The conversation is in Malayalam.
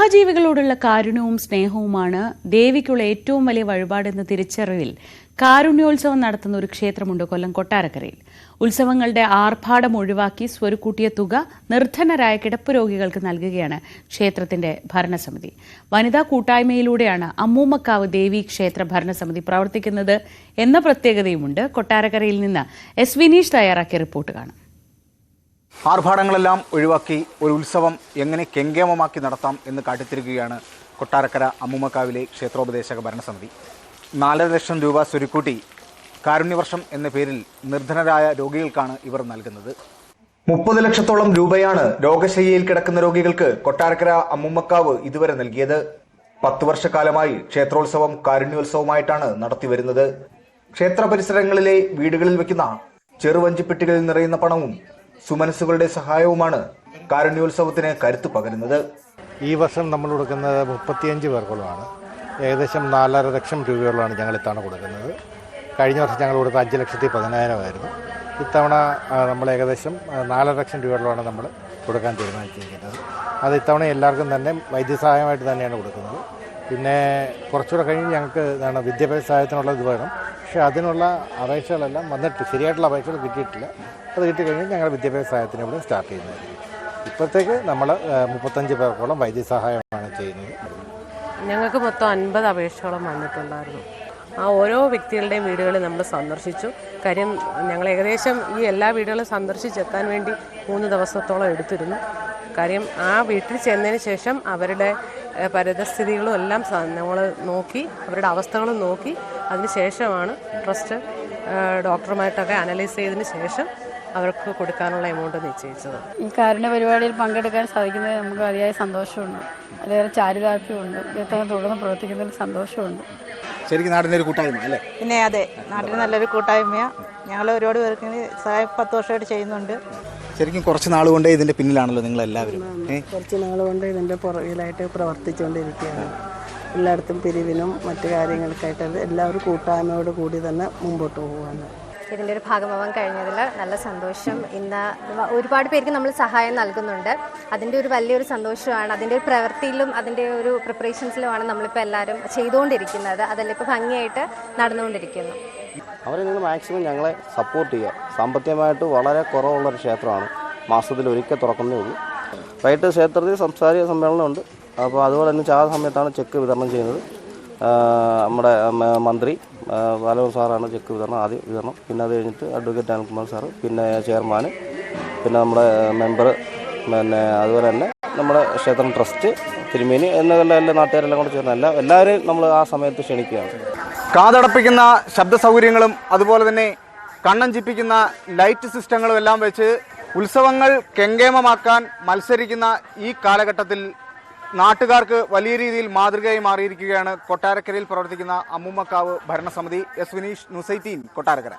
സഹജീവികളോടുള്ള കാരുണ്യവും സ്നേഹവുമാണ് ദേവിക്കുള്ള ഏറ്റവും വലിയ വഴിപാടെന്ന തിരിച്ചറിവിൽ കാരുണ്യോത്സവം നടത്തുന്ന ഒരു ക്ഷേത്രമുണ്ട് കൊല്ലം കൊട്ടാരക്കരയിൽ. ഉത്സവങ്ങളുടെ ആർഭാടം ഒഴിവാക്കി സ്വരുക്കൂട്ടിയ തുക നിർധനരായ കിടപ്പ് രോഗികൾക്ക് നൽകുകയാണ് ക്ഷേത്രത്തിന്റെ ഭരണസമിതി. വനിതാ കൂട്ടായ്മയിലൂടെയാണ് അമ്മൂമ്മക്കാവ് ദേവി ക്ഷേത്ര ഭരണസമിതി പ്രവർത്തിക്കുന്നത് എന്ന പ്രത്യേകതയുമുണ്ട്. കൊട്ടാരക്കരയിൽ നിന്ന് എസ് വിനീഷ് തയ്യാറാക്കിയ റിപ്പോർട്ട് കാണാം. ആർഭാടങ്ങളെല്ലാം ഒഴിവാക്കി ഒരു ഉത്സവം എങ്ങനെ കെങ്കേമമാക്കി നടത്താം എന്ന് കാട്ടിത്തിരിക്കുകയാണ് കൊട്ടാരക്കര അമ്മുമക്കാവിലെ ക്ഷേത്രോപദേശക ഭരണസമിതി. നാലര ലക്ഷം രൂപ സ്വരുക്കൂട്ടി കാരുണ്യവർഷം എന്ന പേരിൽ നിർധനരായ രോഗികൾക്കാണ് ഇവർ നൽകുന്നത്. മുപ്പത് ലക്ഷത്തോളം രൂപയാണ് രോഗശയ്യയിൽ കിടക്കുന്ന രോഗികൾക്ക് കൊട്ടാരക്കര അമ്മുമ്മക്കാവ് ഇതുവരെ നൽകിയത്. പത്ത് വർഷക്കാലമായി ക്ഷേത്രോത്സവം കാരുണ്യോത്സവമായിട്ടാണ് നടത്തിവരുന്നത്. ക്ഷേത്ര പരിസരങ്ങളിലെ വീടുകളിൽ വയ്ക്കുന്ന ചെറുവഞ്ചിപ്പെട്ടികളിൽ നിറയുന്ന പണവും സുമനസ്സുകളുടെ സഹായവുമാണ് കാരുണ്യോത്സവത്തിന് കരുത്തു പകരുന്നത്. ഈ വർഷം നമ്മൾ കൊടുക്കുന്നത് മുപ്പത്തിയഞ്ച് പേർക്കുള്ളതാണ്. ഏകദേശം നാലര ലക്ഷം രൂപയോളമാണ് ഞങ്ങൾ ഇത്തവണ കൊടുക്കുന്നത്. കഴിഞ്ഞ വർഷം ഞങ്ങൾ കൊടുത്ത അഞ്ച് ലക്ഷത്തി പതിനായിരമായിരുന്നു ഇത്തവണ നമ്മൾ ഏകദേശം നാലര ലക്ഷം രൂപയോളമാണ് നമ്മൾ കൊടുക്കാൻ തീരുമാനിച്ചിരിക്കുന്നത്. അത് ഇത്തവണ എല്ലാവർക്കും തന്നെ വൈദ്യസഹായമായിട്ട് തന്നെയാണ് കൊടുക്കുന്നത്. പിന്നെ കുറച്ചുകൂടെ കഴിഞ്ഞ് ഞങ്ങൾക്ക് എന്താണ് വിദ്യാഭ്യാസ സഹായത്തിനുള്ള ഇത് വേണം. പക്ഷേ അതിനുള്ള അപേക്ഷകളെല്ലാം വന്നിട്ട് ശരിയായിട്ടുള്ള അപേക്ഷകൾ കിട്ടിയിട്ടില്ല. അത് കിട്ടിക്കഴിഞ്ഞാൽ ഞങ്ങൾ വിദ്യാഭ്യാസ സഹായത്തിന് ഇവിടെ സ്റ്റാർട്ട് ചെയ്യുന്നതായിരിക്കും ഇപ്പോഴത്തേക്ക് നമ്മൾ മുപ്പത്തഞ്ച് പേർക്കോളം വൈദ്യസഹായമാണ് ചെയ്യുന്നത്. ഞങ്ങൾക്ക് മൊത്തം അൻപത് അപേക്ഷകളും വന്നിട്ടുണ്ടായിരുന്നു. ആ ഓരോ വ്യക്തികളുടെയും വീടുകളിൽ നമ്മൾ സന്ദർശിച്ചു. കാര്യം ഞങ്ങൾ ഏകദേശം ഈ എല്ലാ വീടുകളും സന്ദർശിച്ചെത്താൻ വേണ്ടി മൂന്ന് ദിവസത്തോളം എടുത്തിരുന്നു. കാര്യം ആ വീട്ടിൽ ചെന്നതിന് ശേഷം അവരുടെ പരിതസ്ഥിതികളും എല്ലാം നമ്മൾ നോക്കി അവരുടെ അവസ്ഥകളും നോക്കി. അതിന് ശേഷമാണ് ട്രസ്റ്റ് ഡോക്ടറുമായിട്ടൊക്കെ അനലൈസ് ചെയ്തതിന് ശേഷം അവർക്ക് കൊടുക്കാനുള്ള എമൗണ്ട് നിശ്ചയിച്ചത്. ഈ കാരുണ്യ പരിപാടിയിൽ പങ്കെടുക്കാൻ സാധിക്കുന്നത് നമുക്ക് അതിയായ സന്തോഷമുണ്ട്. അതേപോലെ ചാരിതാർത്ഥ്യമുണ്ട് ഇദ്ദേഹത്തെ തുടർന്ന് പ്രവർത്തിക്കുന്നതിൽ സന്തോഷമുണ്ട്. ശരിക്കും നാടിന്റെ ഒരു കൂട്ടായ്മ അല്ലേ? പിന്നെ അതെ നാടിന് നല്ലൊരു കൂട്ടായ്മയാണ് ഞങ്ങൾ ഒരുപാട് പേർക്ക് സഹായം പത്ത് വർഷമായിട്ട് ചെയ്യുന്നുണ്ട്. ശരിക്കും കുറച്ച് നാൾ കൊണ്ടേ ഇതിന്റെ പിന്നിലാണല്ലോ നിങ്ങൾ എല്ലാവരും കുറച്ച് നാൾ കൊണ്ട് ഇതിന്റെ പുറകിലായിട്ട് പ്രവർത്തിച്ചുകൊണ്ടിരിക്കുകയാണ്. എല്ലായിടത്തും പിരിവിനും മറ്റു കാര്യങ്ങൾക്കായിട്ട് എല്ലാവരും കൂട്ടായ്മയോട് കൂടി തന്നെ മുമ്പോട്ട് പോവുകയാണ്. ഇതിന്റെ ഒരു ഭാഗമാവാൻ കഴിഞ്ഞതിൽ നല്ല സന്തോഷം. ഇന്ന് ഒരുപാട് പേർക്ക് നമ്മൾ സഹായം നൽകുന്നുണ്ട്. അതിന്റെ ഒരു വലിയൊരു സന്തോഷമാണ്. അതിന്റെ ഒരു പ്രവൃത്തിയിലും അതിന്റെ ഒരു പ്രിപ്പറേഷൻസിലുമാണ് നമ്മളിപ്പോൾ എല്ലാവരും ചെയ്തുകൊണ്ടിരിക്കുന്നത്. അതെല്ലാം ഇപ്പോൾ ഭംഗിയായിട്ട് നടന്നുകൊണ്ടിരിക്കുന്നു. അവരെ നിങ്ങൾ മാക്സിമം ഞങ്ങളെ സപ്പോർട്ട് ചെയ്യുക. സാമ്പത്തികമായിട്ട് വളരെ കുറവുള്ളൊരു ക്ഷേത്രമാണ്. മാസത്തിൽ ഒരിക്കൽ തുറക്കുന്നേ ഉള്ളൂ. വൈകിട്ട് ക്ഷേത്രത്തിൽ സംസാരിക സമ്മേളനമുണ്ട്. അപ്പോൾ അതുപോലെ തന്നെ ചാ സമയത്താണ് ചെക്ക് വിതരണം ചെയ്യുന്നത്. നമ്മുടെ മന്ത്രി ബാലകൃഷ്ണ സാറാണ് ചെക്ക് വിതരണം ആദ്യം വിതരണം. പിന്നെ അത് കഴിഞ്ഞിട്ട് അഡ്വക്കേറ്റ് അനിൽകുമാർ സാറ് പിന്നെ ചെയർമാൻ പിന്നെ നമ്മുടെ മെമ്പർ പിന്നെ അതുപോലെ തന്നെ നമ്മുടെ ക്ഷേത്രം ട്രസ്റ്റ് തിരുമേനി എന്നുള്ള എല്ലാ നാട്ടുകാരെല്ലാം കൂടെ ചേർന്ന് എല്ലാ എല്ലാവരെയും നമ്മൾ ആ സമയത്ത് ക്ഷണിക്കുകയാണ്. കാതടപ്പിക്കുന്ന ശബ്ദ സൗകര്യങ്ങളും അതുപോലെ തന്നെ കണ്ണഞ്ചിപ്പിക്കുന്ന ലൈറ്റ് സിസ്റ്റങ്ങളും എല്ലാം വെച്ച് ഉത്സവങ്ങൾ കെങ്കേമമാക്കാൻ മത്സരിക്കുന്ന ഈ കാലഘട്ടത്തിൽ നാട്ടുകാർക്ക് വലിയ രീതിയിൽ മാതൃകയായി മാറിയിരിക്കുകയാണ് കൊട്ടാരക്കരയിൽ പ്രവർത്തിക്കുന്ന അമ്മുമ്മക്കാവ് ഭരണസമിതി എസ് വിനീഷ് നുസൈറ്റീൻ കൊട്ടാരക്കര.